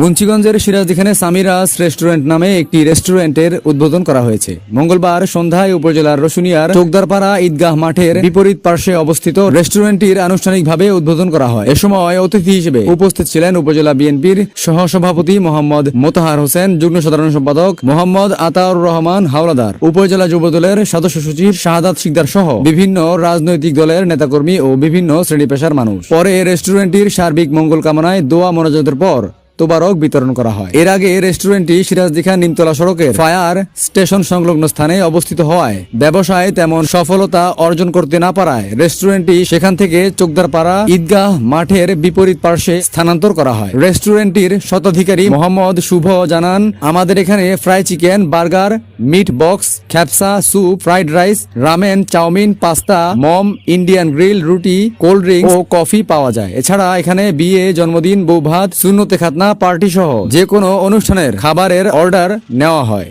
মুন্সিগঞ্জের সিরাজদিখানে সামিরাস রেস্টুরেন্ট নামে একটি রেস্টুরেন্টের উদ্বোধন করা হয়েছে। মঙ্গলবার সন্ধ্যায় উপজেলার রসুনিয়ার চোকদারপাড়া ঈদগাহ মাঠের বিপরীত পার্শ্বে অবস্থিত রেস্টুরেন্টটির আনুষ্ঠানিকভাবে উদ্বোধন করা হয়। এ সময় অতিথি হিসেবে উপস্থিত ছিলেন উপজেলা বিএনপির সহসভাপতি মোহাম্মদ মোতাহার হোসেন, যুগ্ম সাধারণ সম্পাদক মোহাম্মদ আতাউর রহমান হাওলাদার, উপজেলা যুবদলের সদস্য সচিব শাহাদাত শিকদার সহ বিভিন্ন রাজনৈতিক দলের নেতাকর্মী ও বিভিন্ন শ্রেণি পেশার মানুষ। পরে রেস্টুরেন্টটির সার্বিক মঙ্গল কামনায় দোয়া মনোজাতের পর তোবারক বিতরণ করা হয়। এর আগে রেস্টুরেন্টটি সিরাজদিখা নিমতলা সড়কের ফায়ার স্টেশন সংলগ্ন স্থানে অবস্থিত হওয়ায় ব্যবসায় তেমন সফলতা অর্জন করতে না পারায় রেস্টুরেন্টটি সেখান থেকে চোকদারপাড়া ঈদগাহ মাঠের বিপরীত পার্শ্বে স্থানান্তর করা হয়। রেস্টুরেন্টটির শতাধিকারী মোহাম্মদ শুভ জানান, আমাদের এখানে fry chicken, burger, meat box, খ্যাপসা, soup, fried rice, ramen, chowmein, pasta, momo, Indian grill, রুটি, কোল্ড ড্রিঙ্কস ও কফি পাওয়া যায়। এছাড়া এখানে বিয়ে, জন্মদিন বৌভাত শূন্যতে খাতনা পার্টি সহ যে কোনো অনুষ্ঠানের খাবারের অর্ডার নেওয়া হয়।